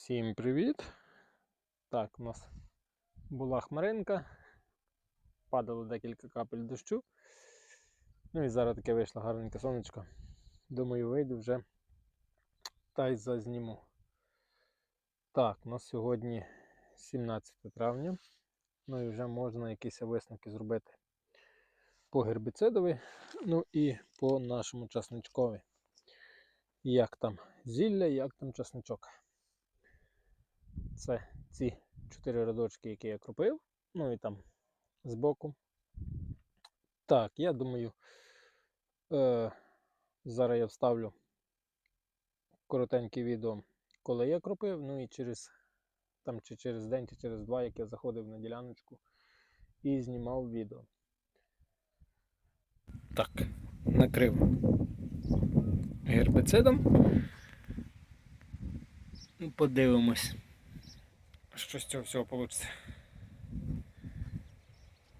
Всім привіт! Так, у нас була хмаринка, падало декілька капель дощу. Ну і зараз таке вийшло гарненьке сонечко. Думаю, вийду вже та й зазніму. Так, у нас сьогодні 17 травня. Ну і вже можна якісь висновки зробити по гербіцидові, ну і по нашому часничкові. Як там зілля, як там часничок. Це ці чотири рядочки, які я кропив. Ну і там збоку. Так, я думаю, е, зараз я вставлю коротеньке відео, коли я кропив, ну і через там чи через день, чи через два, як я заходив на діляночку і знімав відео. Так, накрив гербицидом. Ну, Подивимось що з цього всього вийде.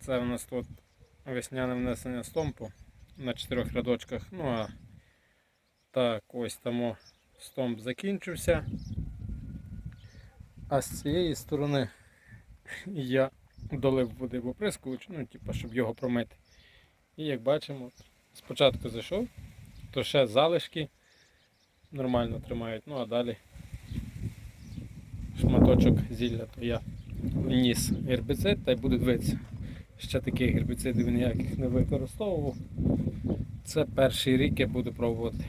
Це у нас тут весняне внесення стомпу на чотирьох рядочках. Ну а так, ось тому стомп закінчився. А з цієї сторони я долив води в оприскувач, ну, типу, щоб його промити. І як бачимо, спочатку зайшов, то ще залишки нормально тримають, ну а далі шматочок зілля, то я вніс гербіцид та й буду дивитися. Ще таких гербіцидів ніяких не використовував. Це перший рік я буду пробувати.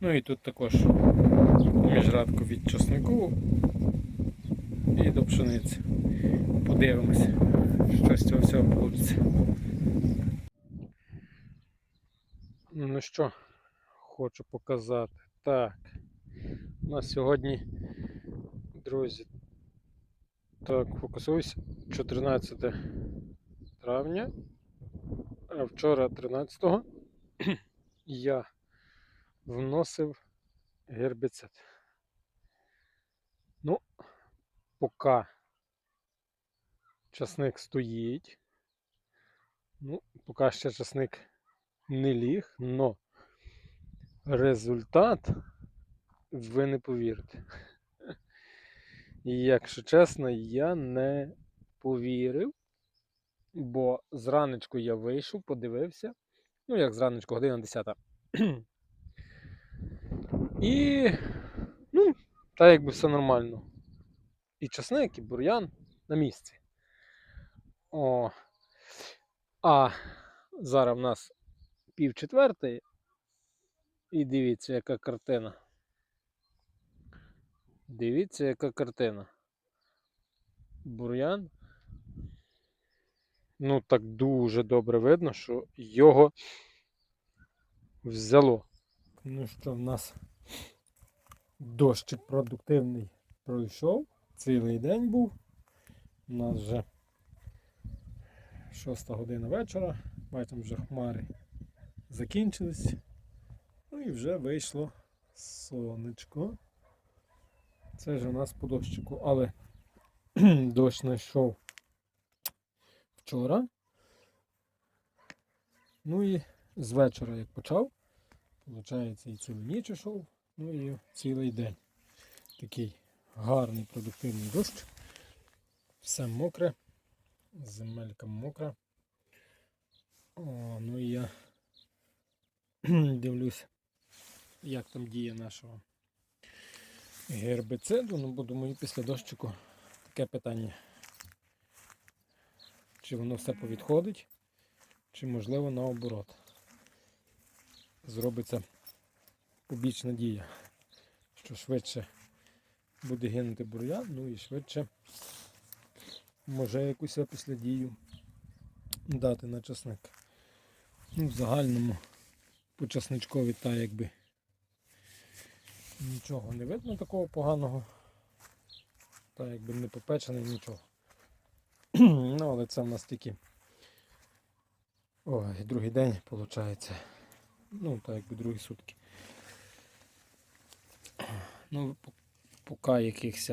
Ну і тут також міжрадку від часнику і до пшениці. Подивимося, що з цього всього вийде. Ну що, хочу показати. Так, у нас сьогодні Друзі, так, фокусуюсь 14 травня, а вчора 13-го я вносив гербіцид. Ну, поки часник стоїть, ну, поки ще часник не ліг, но результат ви не повірите. Якщо чесно, я не повірив, бо зранечку я вийшов, подивився. Ну, як зранечку, година 10. І, ну, так якби все нормально. І часник, і бур'ян на місці. О. А зараз в нас пів четвертої. І дивіться, яка картина. Дивіться, яка картина. Бур'ян. Ну, так дуже добре видно, що його взяло. Ну що, в нас дощик продуктивний пройшов. Цілий день був. У нас вже 6 година вечора. Бачимо, вже хмари закінчились. Ну і вже вийшло сонечко. Це ж у нас по дощику, але дощ знайшов вчора. Ну і з вечора як почав, виходить і цілу ніч йшов, ну і цілий день. Такий гарний продуктивний дощ. Все мокре, земелька мокра. О, ну і я дивлюсь, як там діє нашого гербициду, ну бо думаю, після дощику таке питання. Чи воно все повідходить, чи можливо наоборот. Зробиться побічна дія, що швидше буде гинути бур'ян, ну і швидше може якусь після дію дати на часник. Ну, в загальному по часничкові та якби Нічого не видно такого поганого. Та якби не попечений нічого. ну, але це в нас тільки Ой, другий день виходить. Ну, так якби другі сутки. Ну, поки якихось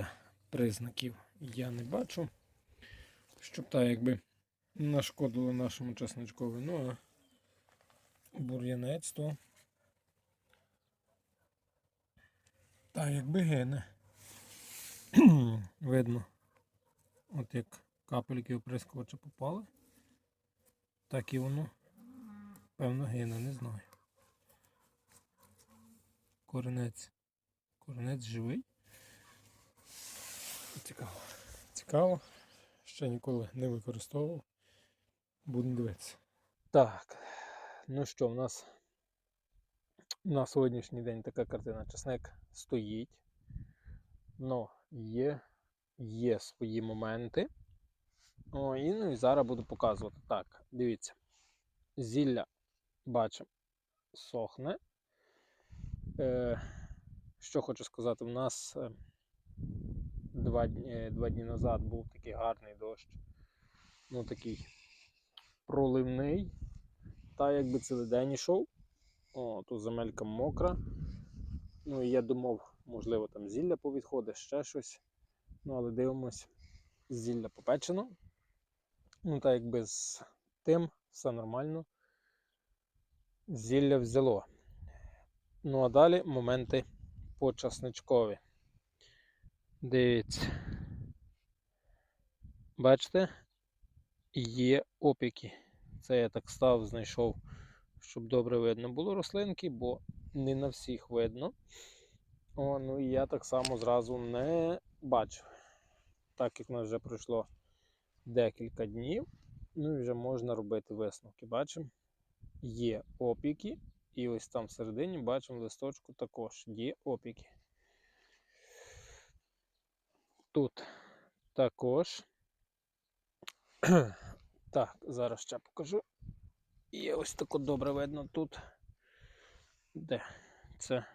признаків я не бачу. Щоб так якби нашкодило нашому часничкові. Ну а бур'янець то. Так, якби гине. видно, от як капельки оприскувача попали, так і воно, певно, гине, не знаю. Коренець. Коренець живий. Цікаво. Цікаво. Ще ніколи не використовував. Будемо дивитися. Так. Ну що, в нас на сьогоднішній день така картина. Часник стоїть. Но є, є свої моменти. О, і, ну, і зараз буду показувати. Так, дивіться. Зілля бачимо, сохне. Е, що хочу сказати, у нас е, два, дні, два дні назад був такий гарний дощ. Ну такий проливний. Та якби цілий день йшов. О, тут земелька мокра. Ну і я думав, можливо, там зілля повідходить, ще щось. Ну, але дивимось, зілля попечено. Ну, так якби з тим все нормально. Зілля взяло. Ну, а далі моменти по часничкові. Дивіться. Бачите? Є опіки. Це я так став, знайшов, щоб добре видно було рослинки, бо не на всіх видно. О, ну і я так само зразу не бачив. Так як в нас вже пройшло декілька днів, ну і вже можна робити висновки. Бачимо, є опіки, і ось там всередині бачимо листочку також є опіки. Тут також. Так, зараз ще покажу. Є ось тако добре видно тут. Де? Це.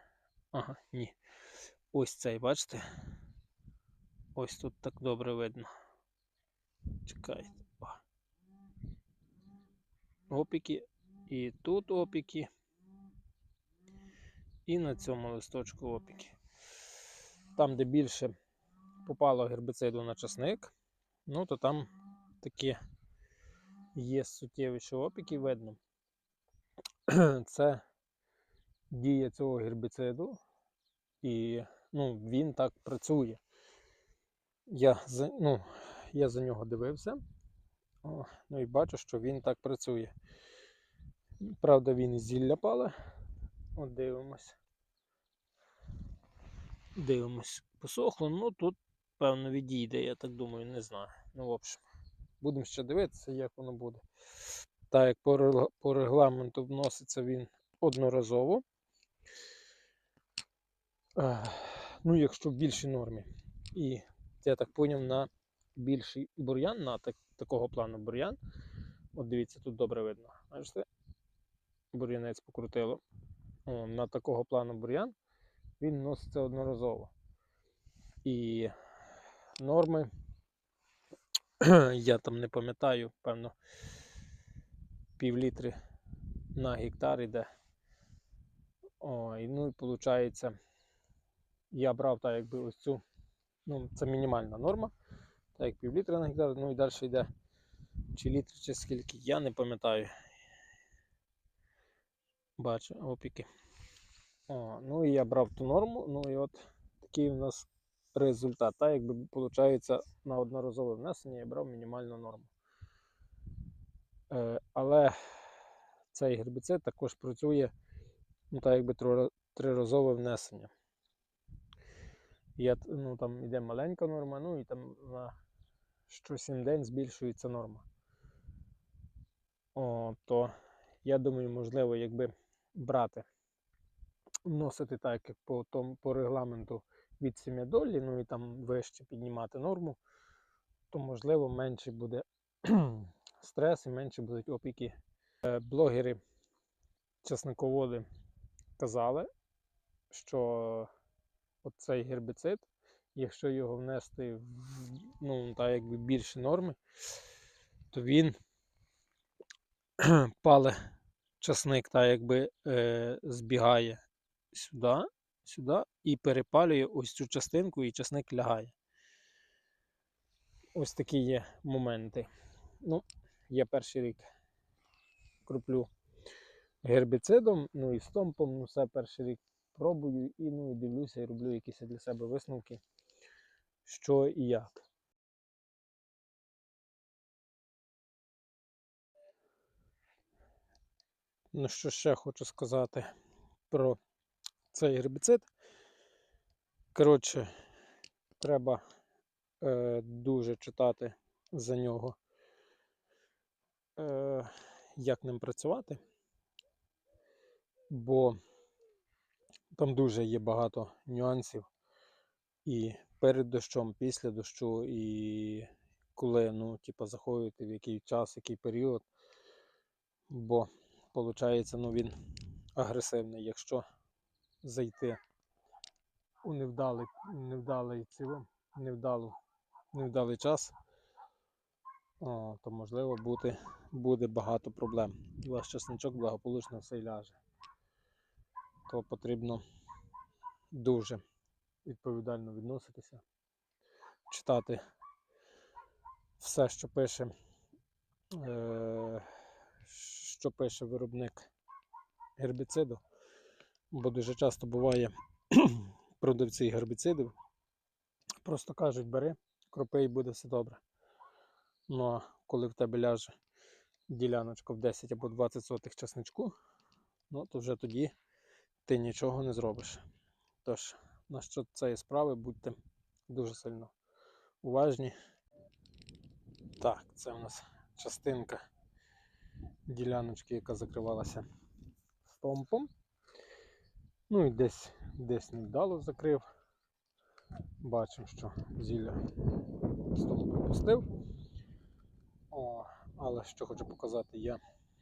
Ага, ні. Ось цей, бачите? Ось тут так добре видно. Чекайте. Опіки. І тут опіки. І на цьому листочку опіки. Там, де більше попало гербіциду на часник, ну то там такі є суттєвіші опіки, видно. Це дія цього гербіциду, і ну, він так працює. Я за, ну, я за нього дивився. О, ну і бачу, що він так працює. Правда, він зілля пале. От дивимось. Дивимось, посохло, ну тут, певно, відійде, я так думаю, не знаю. Ну, в общем, будемо ще дивитися, як воно буде. Так, як по, регламенту вноситься він одноразово. Ну, якщо в більшій нормі. І я так поняв на більший бур'ян, на так, такого плану бур'ян. От дивіться, тут добре видно. Бачите? Бур'янець покрутило. О, на такого плану бур'ян він вноситься одноразово. І норми, я там не пам'ятаю, певно, пів літри на гектар іде. О, і ну і виходить, я брав так якби ось цю, ну це мінімальна норма, так як пів літра на гектар, ну і далі йде чи літр, чи скільки, я не пам'ятаю. Бачу опіки. О, ну і я брав ту норму, ну і от такий у нас результат. Так, якби виходить на одноразове внесення я брав мінімальну норму. Е, але цей гербіцид також працює ну, так якби триразове внесення. Я, ну, там йде маленька норма, ну і там на що 7 день збільшується норма. О, то я думаю, можливо, якби брати, вносити так, як по, тому, по регламенту від 7 долі, ну і там вище піднімати норму, то можливо менше буде стрес і менше будуть опіки. Е, Блогери, часниководи казали, що оцей гербіцид, якщо його внести в ну, так якби більше норми, то він пале часник так якби е, збігає сюди, сюди і перепалює ось цю частинку, і часник лягає. Ось такі є моменти. Ну, я перший рік кроплю гербіцидом, ну і стомпом, ну все перший рік пробую і ну і дивлюся і роблю якісь для себе висновки, що і як. Ну, що ще хочу сказати про цей гербіцид. Коротше, треба е, дуже читати за нього, е, як ним працювати, бо там дуже є багато нюансів і перед дощом, після дощу, і коли ну, типу, заходити, в який час, який період. Бо, виходить, ну, він агресивний, якщо зайти у невдалий, невдалий, невдалу, невдалий час, то можливо бути, буде багато проблем. І ваш часничок благополучно все ляже. То потрібно дуже відповідально відноситися, читати все, що пише, е, що пише виробник гербіциду, бо дуже часто буває продавці гербіцидів просто кажуть, бери, кропи і буде все добре. Ну а коли в тебе ляже діляночка в 10 або 20 сотих часничку, ну то вже тоді ти нічого не зробиш. Тож, на що цієї справи будьте дуже сильно уважні. Так, це у нас частинка діляночки, яка закривалася стомпом. Ну і десь десь невдало закрив. Бачимо, що зілля стомп пропустив. О, але що хочу показати, я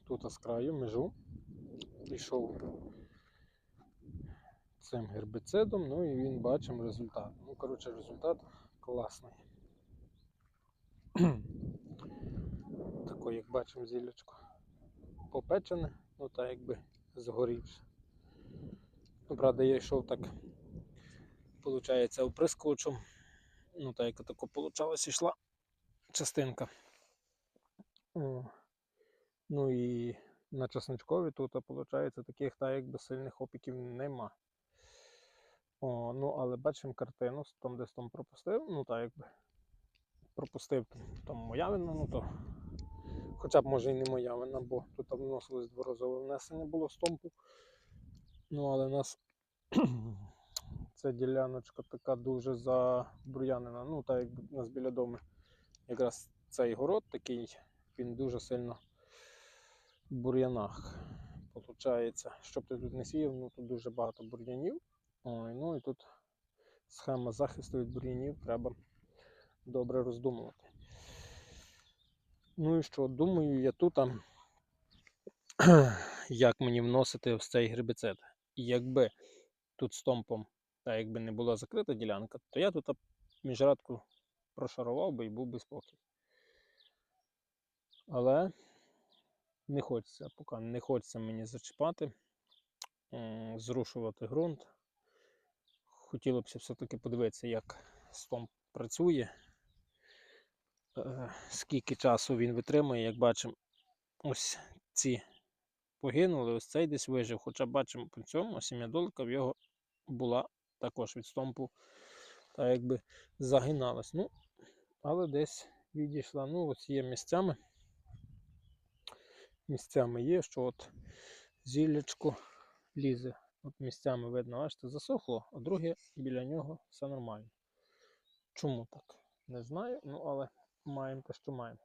тут з краю межу пішов цим гербіцидом, ну і він бачимо результат. Ну, коротше, результат класний. Таке, як бачимо, зіллячко попечене, ну так якби згорівше. Ну, правда, я йшов так, виходить, оприскувачем. Ну, так як тако получалось, йшла частинка. О. Ну і на часничкові тут, виходить, таких так якби сильних опіків нема. О, ну, але бачимо картину, там десь там пропустив, ну так якби пропустив там моя вина, ну то хоча б може і не моя вина, бо тут вносилось дворазове внесення було стомпу. Ну, але у нас ця діляночка така дуже забруянена. Ну, так якби у нас біля дому якраз цей город такий, він дуже сильно в бур'янах. Получається, щоб ти тут не сіяв, ну тут дуже багато бур'янів. Ну і тут схема захисту від бур'янів треба добре роздумувати. Ну і що, думаю, я тут, як мені вносити в цей гербіцид. І якби тут стомпом, та якби не була закрита ділянка, то я тут міжрадку прошарував би і був би спокій. Але не хочеться, поки не хочеться мені зачіпати, зрушувати ґрунт. Хотілося б все-таки подивитися, як стомп працює, е, скільки часу він витримує, як бачимо, ось ці погинули, ось цей десь вижив. Хоча бачимо по цьому сім'ядолка в його була також від стомпу, та якби загиналась. Ну, але десь відійшла. Ну, ось є місцями. Місцями є, що от зіллячко лізе. От місцями видно, бачите, засохло, а друге біля нього все нормально. Чому так? Не знаю, ну але маємо те, що маємо.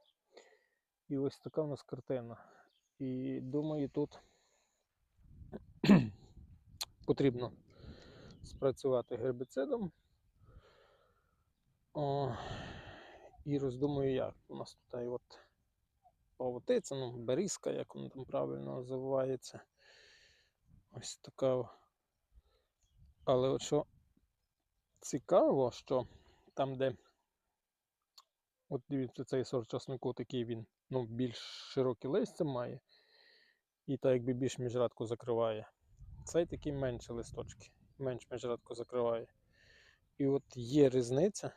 І ось така у нас картина. І думаю, тут потрібно спрацювати гербіцидом. О, і роздумую як. У нас тут от павутиця, ну, берізка, як воно там правильно називається. Ось така. Але от що цікаво, що там, де от дивіться, цей сорт часнику такий він ну, більш широкі листя має. І так якби більш міжрадку закриває. Цей такий менше листочки, менш міжрадку закриває. І от є різниця.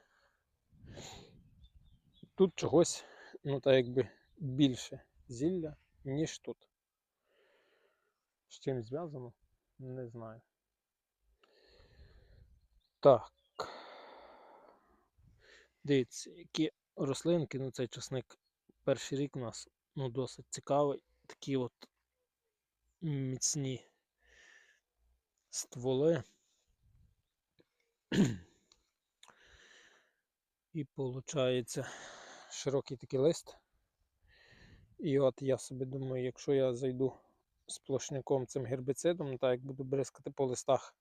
Тут чогось, ну так якби більше зілля, ніж тут. З чим зв'язано, не знаю. Так. Дивіться, які рослинки, ну цей часник перший рік у нас ну, досить цікавий. Такі от міцні стволи. І виходить широкий такий лист. І от я собі думаю, якщо я зайду сплошняком цим гербіцидом, так як буду бризкати по листах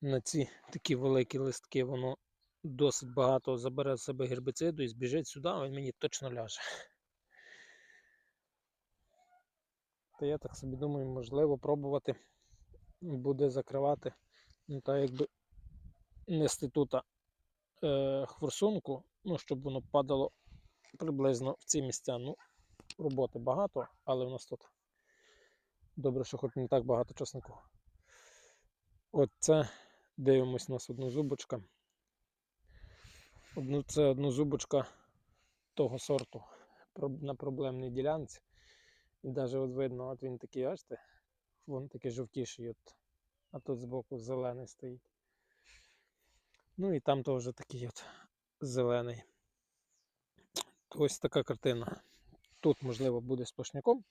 на ці такі великі листки, воно досить багато забере з себе гербіциду і збіжить сюди, він мені точно ляже. То я так собі думаю, можливо, пробувати буде закривати, ну так якби нести тут е, хворсунку, ну, щоб воно падало приблизно в ці місця. Ну, роботи багато, але в нас тут добре, що хоч не так багато часнику. От це дивимось у нас однозубочка. Одну, це однозубочка того сорту на проблемній ділянці. І навіть от видно, от він такий, бачите, вон такий жовтіший, от, а тут збоку зелений стоїть. Ну і там теж такий от зелений. Ось така картина. Тут, можливо, буде сплошняком.